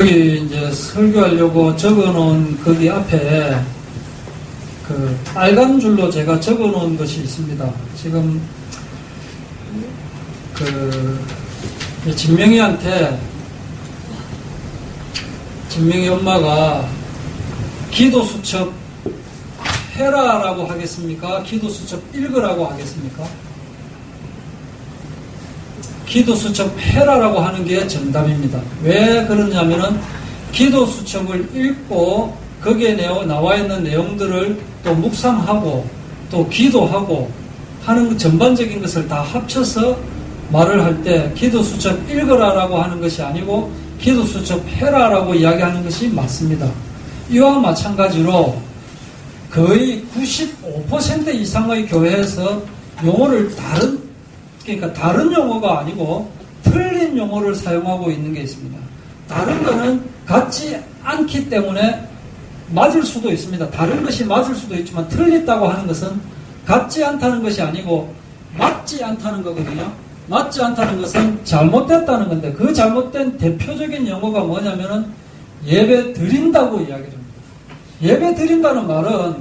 여기 이제 설교하려고 적어놓은 거기 앞에 그 빨간 줄로 제가 적어놓은 것이 있습니다. 지금 그 진명이한테 진명이 엄마가 기도 수첩 해라라고 하겠습니까? 기도 수첩 읽으라고 하겠습니까? 기도 수첩 해라라고 하는 게 정답입니다. 왜 그러냐면은 기도 수첩을 읽고 거기에 나와 있는 내용들을 또 묵상하고 또 기도하고 하는 전반적인 것을 다 합쳐서 말을 할 때 기도 수첩 읽으라라고 하는 것이 아니고 기도 수첩 해라라고 이야기하는 것이 맞습니다. 이와 마찬가지로 거의 95% 이상의 교회에서 용어를 다른 그러니까 다른 용어가 아니고 틀린 용어를 사용하고 있는 게 있습니다. 다른 거는 같지 않기 때문에 맞을 수도 있습니다. 다른 것이 맞을 수도 있지만 틀렸다고 하는 것은 같지 않다는 것이 아니고 맞지 않다는 거거든요. 맞지 않다는 것은 잘못됐다는 건데 그 잘못된 대표적인 용어가 뭐냐면은 예배 드린다고 이야기를 합니다. 예배 드린다는 말은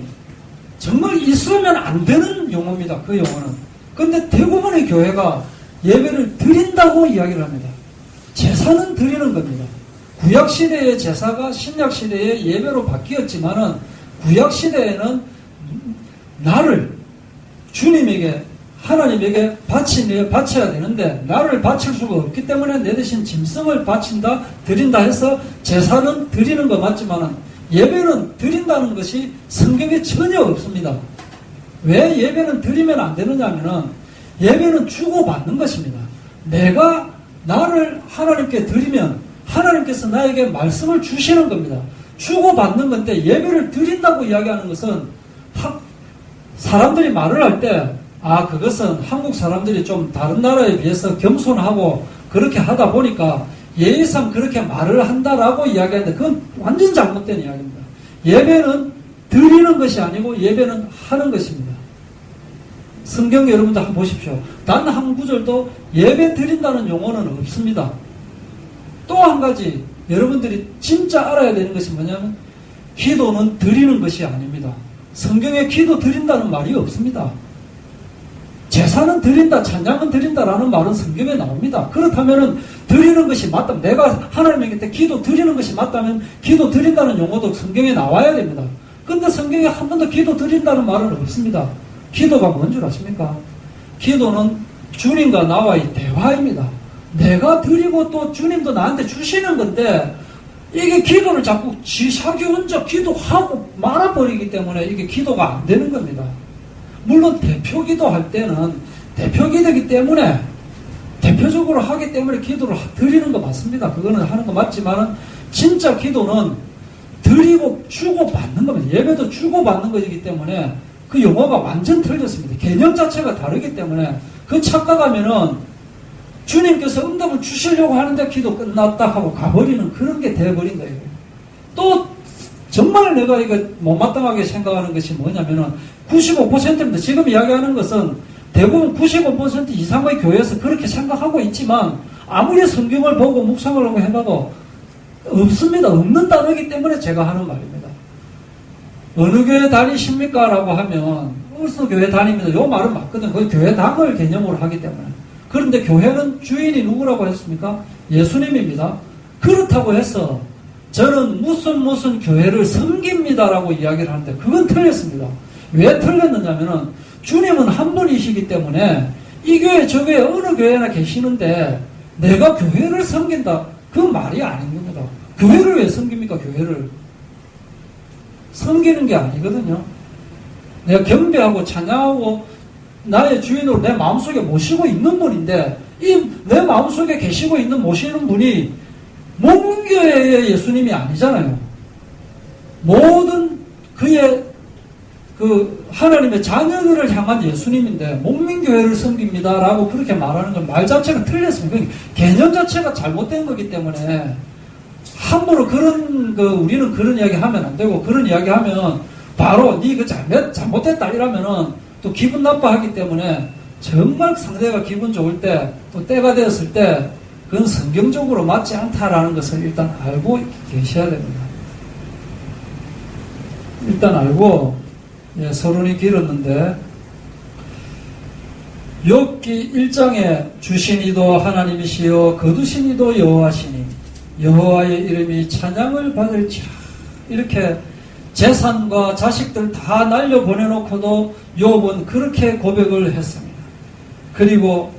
정말 있으면 안 되는 용어입니다. 그 용어는. 근데 대부분의 교회가 예배를 드린다고 이야기를 합니다. 제사는 드리는 겁니다. 구약 시대의 제사가 신약 시대의 예배로 바뀌었지만은 구약 시대에는 나를 주님에게 하나님에게 바치, 바쳐야 되는데 나를 바칠 수가 없기 때문에 내 대신 짐승을 바친다 드린다 해서 제사는 드리는 거 맞지만은 예배는 드린다는 것이 성경에 전혀 없습니다. 왜 예배는 드리면 안 되느냐면은 예배는 주고받는 것입니다. 내가 나를 하나님께 드리면 하나님께서 나에게 말씀을 주시는 겁니다. 주고받는 건데 예배를 드린다고 이야기하는 것은 사람들이 말을 할 때, 아, 그것은 한국 사람들이 좀 다른 나라에 비해서 겸손하고 그렇게 하다 보니까 예의상 그렇게 말을 한다라고 이야기하는데 그건 완전 잘못된 이야기입니다. 예배는 드리는 것이 아니고 예배는 하는 것입니다. 성경 여러분들 한번 보십시오. 단 한 구절도 예배 드린다는 용어는 없습니다. 또 한 가지 여러분들이 진짜 알아야 되는 것이 뭐냐면 기도는 드리는 것이 아닙니다. 성경에 기도 드린다는 말이 없습니다. 제사는 드린다, 찬양은 드린다라는 말은 성경에 나옵니다. 그렇다면 드리는 것이 맞다면 내가 하나님에게 기도 드리는 것이 맞다면 기도 드린다는 용어도 성경에 나와야 됩니다. 근데 성경에 한 번도 기도 드린다는 말은 없습니다. 기도가 뭔 줄 아십니까? 기도는 주님과 나와의 대화입니다. 내가 드리고 또 주님도 나한테 주시는 건데 이게 기도를 자꾸 지사기 혼자 기도하고 말아버리기 때문에 이게 기도가 안 되는 겁니다. 물론 대표 기도할 때는 대표 기도기 때문에 대표적으로 하기 때문에 기도를 드리는 거 맞습니다. 그거는 하는 거 맞지만 진짜 기도는 드리고 주고 받는 겁니다. 예배도 주고 받는 것이기 때문에 그 용어가 완전 틀렸습니다. 개념 자체가 다르기 때문에 그 착각하면은 주님께서 응답을 주시려고 하는데 기도 끝났다 하고 가버리는 그런 게 돼버린 거예요. 또 정말 내가 이거 못마땅하게 생각하는 것이 뭐냐면은 95%입니다. 지금 이야기하는 것은 대부분 95% 이상의 교회에서 그렇게 생각하고 있지만 아무리 성경을 보고 묵상을 하고 해봐도 없습니다. 없는 단어이기 때문에 제가 하는 말입니다. 어느 교회 다니십니까? 라고 하면 어디서 교회 다닙니다. 요 말은 맞거든. 그 교회 당을 개념으로 하기 때문에. 그런데 교회는 주인이 누구라고 했습니까? 예수님입니다. 그렇다고 해서 저는 무슨 무슨 교회를 섬깁니다라고 이야기를 하는데 그건 틀렸습니다. 왜 틀렸느냐면은 주님은 한 분이시기 때문에 이 교회 저 교회 어느 교회나 계시는데 내가 교회를 섬긴다 그 말이 아닌 겁니다. 교회를 왜 섬깁니까 교회를 섬기는 게 아니거든요. 내가 경배하고 찬양하고 나의 주인으로 내 마음속에 모시고 있는 분인데 이 내 마음속에 계시고 있는 모시는 분이 목교회의 예수님이 아니잖아요. 모든 그의 그 하나님의 자녀들을 향한 예수님인데 목민교회를 섬깁니다라고 그렇게 말하는 건 말 자체가 틀렸습니다. 개념 자체가 잘못된 거기 때문에 함부로 그런 그 우리는 그런 이야기 하면 안 되고 그런 이야기 하면 바로 니그 잘못 잘못됐다 이러면은 또 기분 나빠하기 때문에 정말 상대가 기분 좋을 때 또 때가 되었을 때 그건 성경적으로 맞지 않다라는 것을 일단 알고 계셔야 됩니다. 일단 알고 예, 서론이 길었는데 욥기 1장에 주신 이도 하나님이시여 거두신 이도 여호와시니 여호와의 이름이 찬양을 받을지라 이렇게 재산과 자식들 다 날려 보내놓고도 욥은 그렇게 고백을 했습니다. 그리고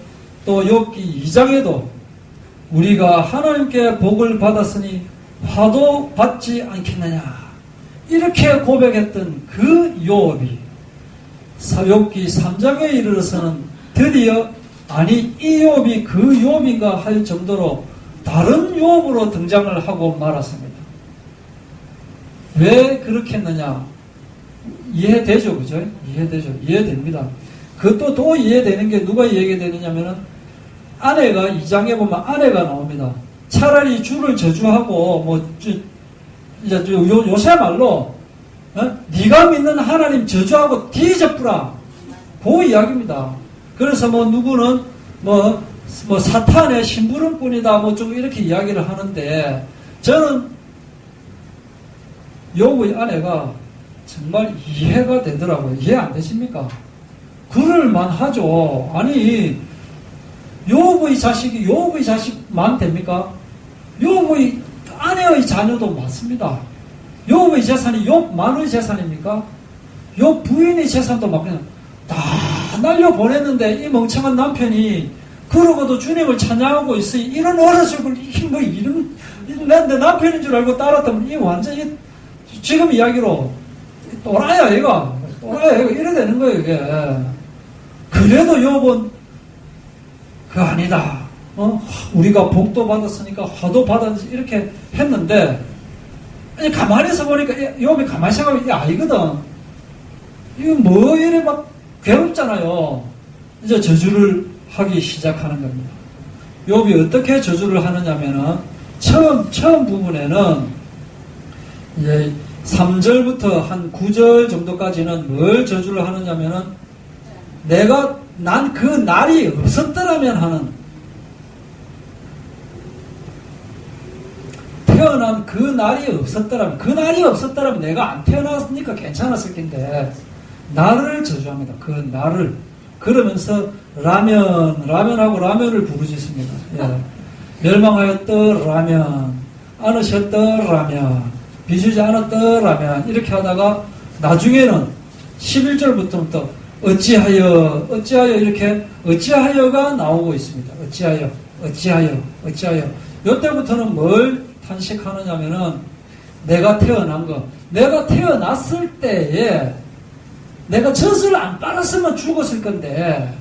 또 욥기 2장에도 우리가 하나님께 복을 받았으니 화도 받지 않겠느냐 이렇게 고백했던 그 욥이 욥기 3장에 이르러서는 드디어 아니 이 욥이 그 욥인가 할 정도로 다른 욥으로 등장을 하고 말았습니다. 왜 그렇게 했느냐? 이해되죠, 그죠? 이해되죠. 이해됩니다. 그것도 또 이해되는 게 누가 이해되느냐면은 아내가 이 장에 보면 아내가 나옵니다. 차라리 주를 저주하고 뭐 이제 요, 요새 말로 어? 네가 믿는 하나님 저주하고 뒤져뿌라 그 이야기입니다. 그래서 뭐 누구는 뭐, 뭐 사탄의 심부름꾼이다 뭐좀 이렇게 이야기를 하는데 저는 요의 아내가 정말 이해가 되더라고요. 이해 안 되십니까? 그럴만 하죠. 아니 요의 자식이 요의 자식만 됩니까? 요의 아내의 자녀도 많습니다. 요의 재산이 요만의 재산입니까? 요 부인의 재산도 막 그냥 다 날려 보냈는데 이 멍청한 남편이 그러고도 주님을 찬양하고 있으니 이런 어려서걸 뭐 이런 내, 내 남편인 줄 알고 따랐다면 이 완전히 지금 이야기로 또라야 얘가 또라야 얘가 이래 되는 거예요 이게 그래도 요번 그 아니다 어? 우리가 복도 받았으니까 화도 받았지 이렇게 했는데 가만히 서 보니까 욥이 가만히 생각하면 이게 아니거든. 이거 뭐 이래 막 괴롭잖아요. 이제 저주를 하기 시작하는 겁니다. 욥이 어떻게 저주를 하느냐면은 처음 처음 부분에는 이제 3절부터 한 9절 정도까지는 뭘 저주를 하느냐면은 내가 난 그 날이 없었더라면 하는 태어난 그 날이 없었더라면 그 날이 없었더라면 내가 안 태어났으니까 괜찮았을 텐데 나를 저주합니다. 그 나를 그러면서 라면 라면하고 라면을 부르짖습니다. 예. 멸망하였더 라면 안으셨더 라면 비주지 않았더 라면 이렇게 하다가 나중에는 11절부터부터 어찌하여 어찌하여 이렇게 어찌하여가 나오고 있습니다. 어찌하여 어찌하여 어찌하여 이때부터는 뭘 탄식하느냐면은 내가 태어난 거, 내가 태어났을 때에 내가 젖을 안 빨았으면 죽었을 건데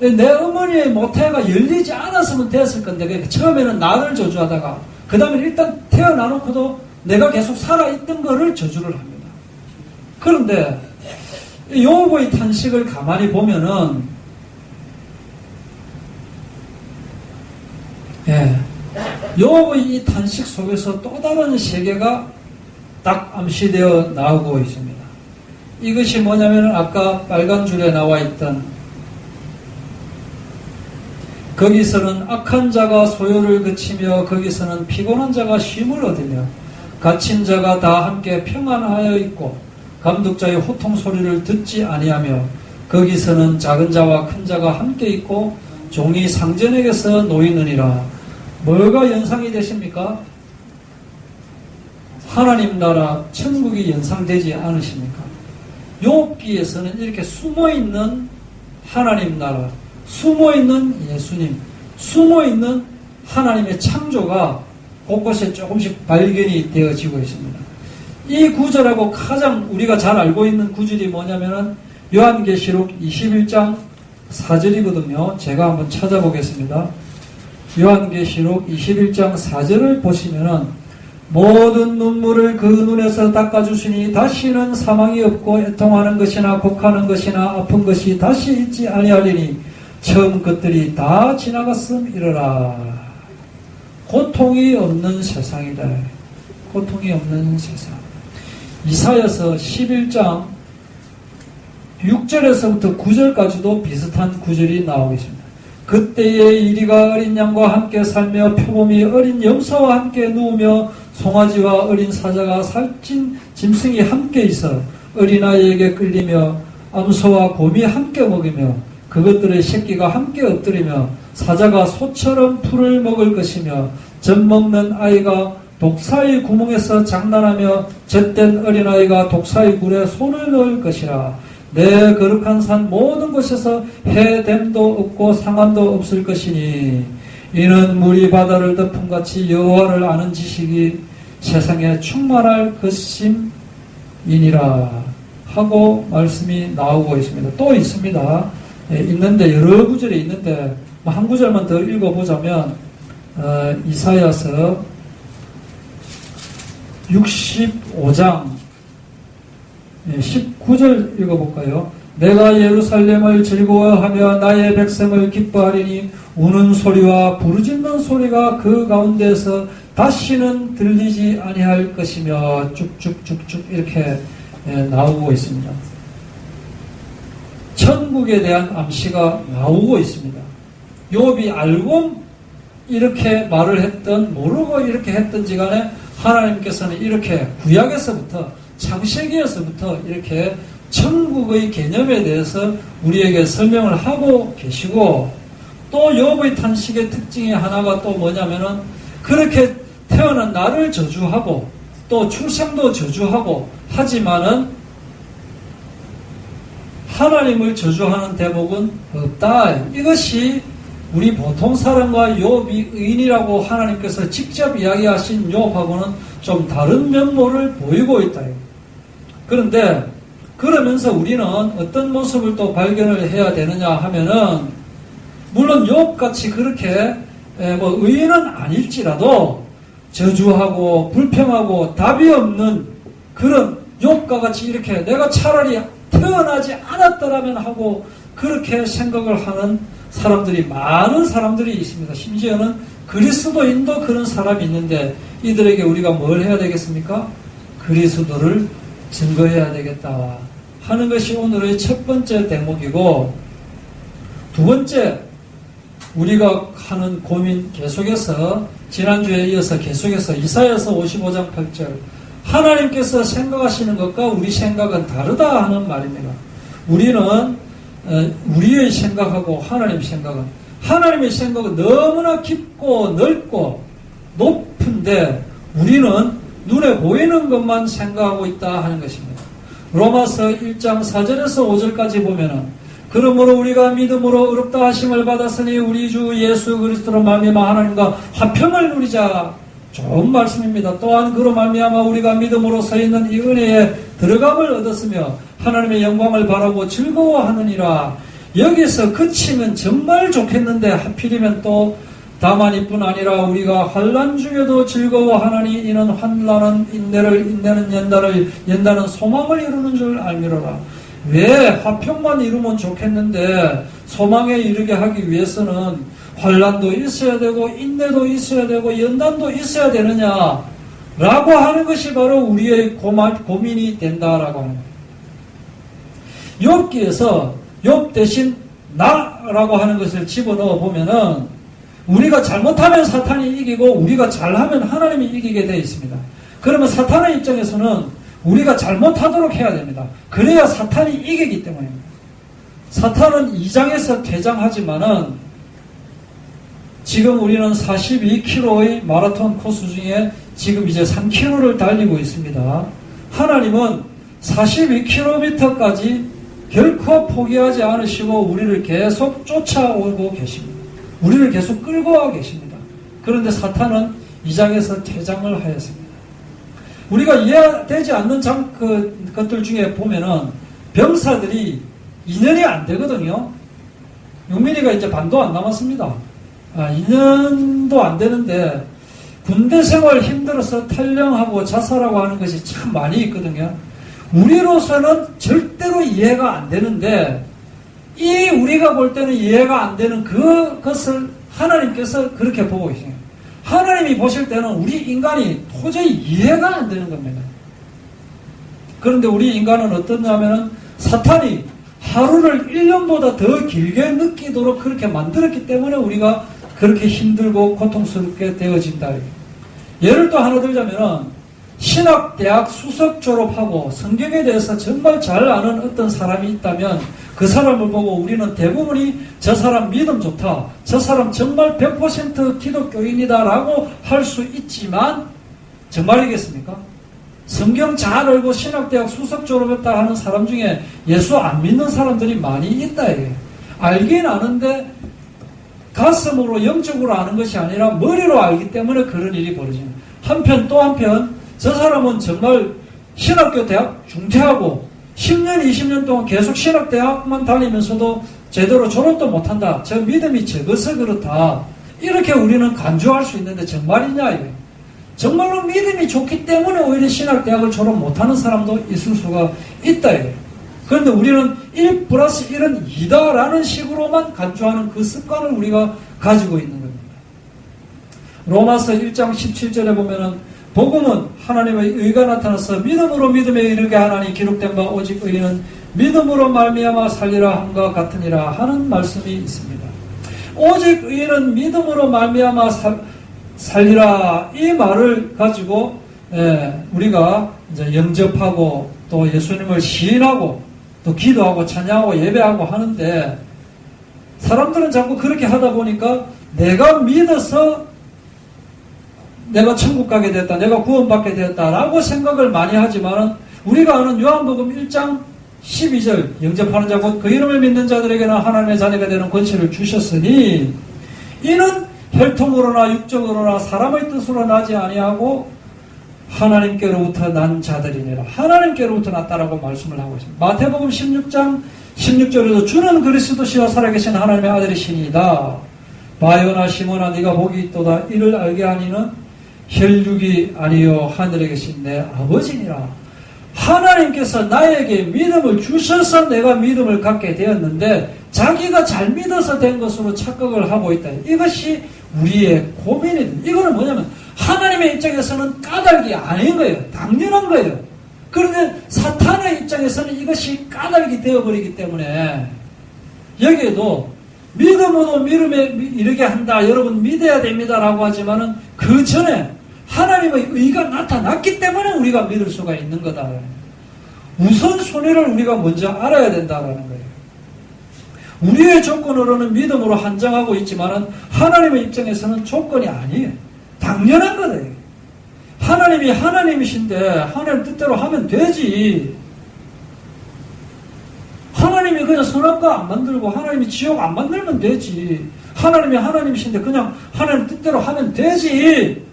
내 어머니의 모태가 열리지 않았으면 됐을 건데 그러니까 처음에는 나를 저주하다가 그 다음에 일단 태어나놓고도 내가 계속 살아있던 거를 저주를 합니다. 그런데 요거의 탄식을 가만히 보면은 예. 요의 이 탄식 속에서 또 다른 세계가 딱 암시되어 나오고 있습니다. 이것이 뭐냐면 아까 빨간 줄에 나와 있던 거기서는 악한 자가 소요를 그치며 거기서는 피곤한 자가 쉼을 얻으며 갇힌 자가 다 함께 평안하여 있고 감독자의 호통 소리를 듣지 아니하며 거기서는 작은 자와 큰 자가 함께 있고 종이 상전에게서 놓이느니라 뭐가 연상이 되십니까? 하나님 나라 천국이 연상되지 않으십니까? 욥기에서는 이렇게 숨어 있는 하나님 나라, 숨어 있는 예수님, 숨어 있는 하나님의 창조가 곳곳에 조금씩 발견이 되어지고 있습니다. 이 구절하고 가장 우리가 잘 알고 있는 구절이 뭐냐면은 요한계시록 21장 4절이거든요. 제가 한번 찾아보겠습니다. 요한계시록 21장 4절을 보시면은 모든 눈물을 그 눈에서 닦아주시니 다시는 사망이 없고 애통하는 것이나 곡하는 것이나 아픈 것이 다시 있지 아니하리니 처음 것들이 다 지나갔음 이러라. 고통이 없는 세상이다. 고통이 없는 세상. 이사여서 11장 6절에서부터 9절까지도 비슷한 구절이 나오고 있습니다. 그때에 이리가 어린 양과 함께 살며 표범이 어린 염소와 함께 누우며 송아지와 어린 사자가 살찐 짐승이 함께 있어 어린아이에게 끌리며 암소와 곰이 함께 먹으며 그것들의 새끼가 함께 엎드리며 사자가 소처럼 풀을 먹을 것이며 젖 먹는 아이가 독사의 구멍에서 장난하며 젖된 어린아이가 독사의 굴에 손을 넣을 것이라. 내 거룩한 산 모든 곳에서 해됨도 없고 상함도 없을 것이니 이는 물이 바다를 덮은 같이 여호와를 아는 지식이 세상에 충만할 것임이니라 하고 말씀이 나오고 있습니다. 또 있습니다. 예, 있는데 여러 구절이 있는데 뭐한 구절만 더 읽어보자면 어, 이사야서 65장 19절 읽어볼까요? 내가 예루살렘을 즐거워하며 나의 백성을 기뻐하리니 우는 소리와 부르짖는 소리가 그 가운데서 다시는 들리지 아니할 것이며 쭉쭉쭉쭉 이렇게 예, 나오고 있습니다. 천국에 대한 암시가 나오고 있습니다. 욥이 알고 이렇게 말을 했던 모르고 이렇게 했던지 간에 하나님께서는 이렇게 구약에서부터 창세기에서부터 이렇게 천국의 개념에 대해서 우리에게 설명을 하고 계시고 또 욥의 탄식의 특징이 하나가 또 뭐냐면은 그렇게 태어난 나를 저주하고 또 출생도 저주하고 하지만은 하나님을 저주하는 대목은 없다. 이것이 우리 보통 사람과 욥이 의인이라고 하나님께서 직접 이야기하신 욥하고는 좀 다른 면모를 보이고 있다. 그런데 그러면서 우리는 어떤 모습을 또 발견을 해야 되느냐 하면은 물론 욥같이 그렇게 에, 뭐 의인은 아닐지라도 저주하고 불평하고 답이 없는 그런 욥과 같이 이렇게 내가 차라리 태어나지 않았더라면 하고 그렇게 생각을 하는 사람들이 많은 사람들이 있습니다. 심지어는 그리스도인도 그런 사람이 있는데 이들에게 우리가 뭘 해야 되겠습니까? 그리스도를 증거해야 되겠다 하는 것이 오늘의 첫 번째 대목이고 두 번째 우리가 하는 고민 계속해서 지난주에 이어서 계속해서 이사야서 55장 8절 하나님께서 생각하시는 것과 우리 생각은 다르다 하는 말입니다. 우리는 어, 우리의 생각하고 하나님 생각은 하나님의 생각은 너무나 깊고 넓고 높은데 우리는 눈에 보이는 것만 생각하고 있다 하는 것입니다. 로마서 1장 4절에서 5절까지 보면은 그러므로 우리가 믿음으로 의롭다 하심을 받았으니 우리 주 예수 그리스도로 말미암아 하나님과 화평을 누리자. 좋은 말씀입니다. 또한 그로 말미암아 우리가 믿음으로 서 있는 이 은혜에 들어감을 얻었으며 하나님의 영광을 바라고 즐거워하느니라. 여기서 그치면 정말 좋겠는데 하필이면 또 다만 이뿐 아니라 우리가 환란 중에도 즐거워하나니 이는 환란은 인내를 인내는 연단을 연단은 소망을 이루는 줄 알미로라. 왜 화평만 이루면 좋겠는데 소망에 이르게 하기 위해서는 환란도 있어야 되고 인내도 있어야 되고 연단도 있어야 되느냐? 라고 하는 것이 바로 우리의 고민이 된다라고 하는 거예요. 욥기에서 욥 대신 나라고 하는 것을 집어넣어 보면은 우리가 잘못하면 사탄이 이기고 우리가 잘하면 하나님이 이기게 되어 있습니다. 그러면 사탄의 입장에서는 우리가 잘못하도록 해야 됩니다. 그래야 사탄이 이기기 때문입니다. 사탄은 2장에서 퇴장하지만은 지금 우리는 42km의 마라톤 코스 중에 지금 이제 3km를 달리고 있습니다. 하나님은 42km까지 결코 포기하지 않으시고 우리를 계속 쫓아오고 계십니다. 우리를 계속 끌고 와 계십니다. 그런데 사탄은 이 장에서 퇴장을 하였습니다. 우리가 이해되지 않는 장, 그, 것들 중에 보면은 병사들이 2년이 안 되거든요. 용민이가 이제 반도 안 남았습니다. 아, 2년도 안 되는데 군대 생활 힘들어서 탈령하고 자살하고 하는 것이 참 많이 있거든요. 우리로서는 절대로 이해가 안 되는데 이 우리가 볼 때는 이해가 안 되는 그것을 하나님께서 그렇게 보고 계세요. 하나님이 보실 때는 우리 인간이 도저히 이해가 안 되는 겁니다. 그런데 우리 인간은 어떠냐면은 사탄이 하루를 1년보다 더 길게 느끼도록 그렇게 만들었기 때문에 우리가 그렇게 힘들고 고통스럽게 되어진다. 예를 또 하나 들자면은 신학대학 수석 졸업하고 성경에 대해서 정말 잘 아는 어떤 사람이 있다면 그 사람을 보고 우리는 대부분이 저 사람 믿음 좋다. 저 사람 정말 100% 기독교인이다 라고 할 수 있지만 정말이겠습니까? 성경 잘 알고 신학대학 수석 졸업했다 하는 사람 중에 예수 안 믿는 사람들이 많이 있다. 이게. 알긴 아는데 가슴으로 영적으로 아는 것이 아니라 머리로 알기 때문에 그런 일이 벌어지는. 한편 또 한편 저 사람은 정말 신학교 대학 중퇴하고 10년, 20년 동안 계속 신학대학만 다니면서도 제대로 졸업도 못한다. 저 믿음이 적어서 그렇다. 이렇게 우리는 간주할 수 있는데 정말이냐, 이게. 정말로 믿음이 좋기 때문에 오히려 신학대학을 졸업 못하는 사람도 있을 수가 있다. 이게. 그런데 우리는 1 플러스 1은 2다라는 식으로만 간주하는 그 습관을 우리가 가지고 있는 겁니다. 로마서 1장 17절에 보면은 복음은 하나님의 의가 나타나서 믿음으로 믿음에 이르게 하나니 기록된 바 오직 의는 믿음으로 말미암아 살리라 함과 같으니라 하는 말씀이 있습니다. 오직 의는 믿음으로 말미암아 살, 살리라 이 말을 가지고 예, 우리가 이제 영접하고 또 예수님을 시인하고 또 기도하고 찬양하고 예배하고 하는데 사람들은 자꾸 그렇게 하다 보니까 내가 믿어서 내가 천국 가게 됐다, 내가 구원받게 되었다라고 생각을 많이 하지만은 우리가 아는 요한복음 1장 12절 영접하는 자 곧 그 이름을 믿는 자들에게는 하나님의 자녀가 되는 권세를 주셨으니 이는 혈통으로나 육적으로나 사람의 뜻으로 나지 아니하고 하나님께로부터 난 자들이니라. 하나님께로부터 났다라고 말씀을 하고 있습니다. 마태복음 16장 16절에도 주는 그리스도시와 살아계신 하나님의 아들이시니이다. 바요나 시모나 네가 복이 있도다. 이를 알게 하니는 혈육이 아니요 하늘에 계신 내 아버지니라. 하나님께서 나에게 믿음을 주셔서 내가 믿음을 갖게 되었는데 자기가 잘 믿어서 된 것으로 착각을 하고 있다. 이것이 우리의 고민입니다. 이거는 뭐냐면 하나님의 입장에서는 까닭이 아닌 거예요. 당연한 거예요. 그런데 사탄의 입장에서는 이것이 까닭이 되어버리기 때문에 여기에도 믿음으로 믿음에 이르게 한다. 여러분 믿어야 됩니다라고 하지만은 그 전에 하나님의 의가 나타났기 때문에 우리가 믿을 수가 있는 거다. 우선순위를 우리가 먼저 알아야 된다라는 거예요. 우리의 조건으로는 믿음으로 한정하고 있지만은 하나님의 입장에서는 조건이 아니에요. 당연한 거다. 하나님이 하나님이신데 하나님 뜻대로 하면 되지. 하나님이 그냥 선악과 안 만들고 하나님이 지옥 안 만들면 되지. 하나님이 하나님이신데 그냥 하나님 뜻대로 하면 되지.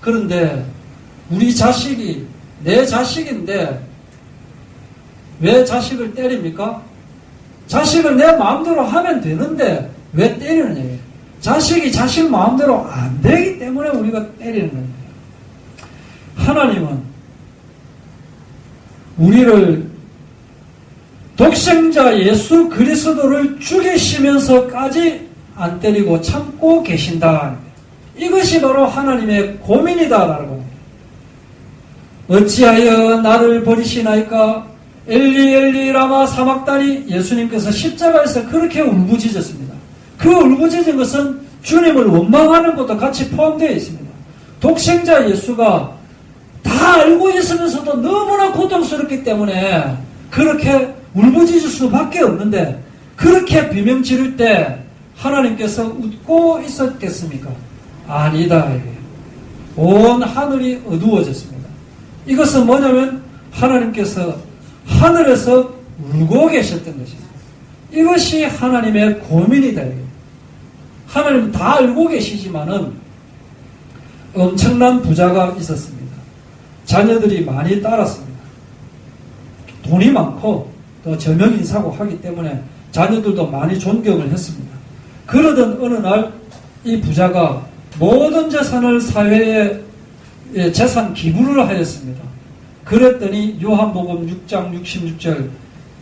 그런데 우리 자식이 내 자식인데 왜 자식을 때립니까? 자식을 내 마음대로 하면 되는데 왜 때리느냐. 자식이 자식 마음대로 안 되기 때문에 우리가 때리는 겁니다. 하나님은 우리를 독생자 예수 그리스도를 죽이시면서까지 안 때리고 참고 계신다. 이것이 바로 하나님의 고민이다라는 겁니다. 어찌하여 나를 버리시나이까? 엘리 엘리 라마 사막다니 예수님께서 십자가에서 그렇게 울부짖었습니다. 그 울부짖은 것은 주님을 원망하는 것도 같이 포함되어 있습니다. 독생자 예수가 다 알고 있으면서도 너무나 고통스럽기 때문에 그렇게 울부짖을 수밖에 없는데 그렇게 비명 지를 때 하나님께서 웃고 있었겠습니까? 아니다. 온 하늘이 어두워졌습니다. 이것은 뭐냐면 하나님께서 하늘에서 울고 계셨던 것입니다. 이것이 하나님의 고민이다. 하나님 다 알고 계시지만은 엄청난 부자가 있었습니다. 자녀들이 많이 따랐습니다. 돈이 많고 또 저명 인사고 하기 때문에 자녀들도 많이 존경을 했습니다. 그러던 어느 날 이 부자가 모든 재산을 사회에 재산 기부를 하였습니다. 그랬더니 요한복음 6장 66절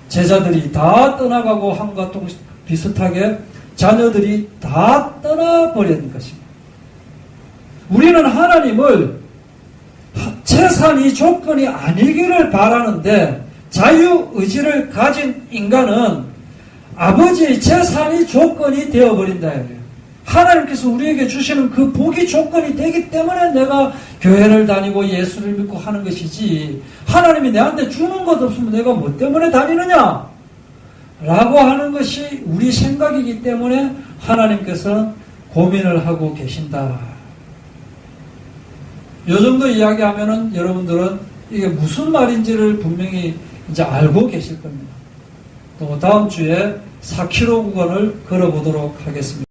제자들이 다 떠나가고 한과 비슷하게 자녀들이 다 떠나버린 것입니다. 우리는 하나님을 재산이 조건이 아니기를 바라는데 자유의지를 가진 인간은 아버지의 재산이 조건이 되어버린다. 하나님께서 우리에게 주시는 그 복이 조건이 되기 때문에 내가 교회를 다니고 예수를 믿고 하는 것이지 하나님이 내한테 주는 것 없으면 내가 뭐 때문에 다니느냐? 라고 하는 것이 우리 생각이기 때문에 하나님께서 고민을 하고 계신다. 요 정도 이야기하면은 여러분들은 이게 무슨 말인지를 분명히 이제 알고 계실 겁니다. 또 다음 주에 4km 구간을 걸어보도록 하겠습니다.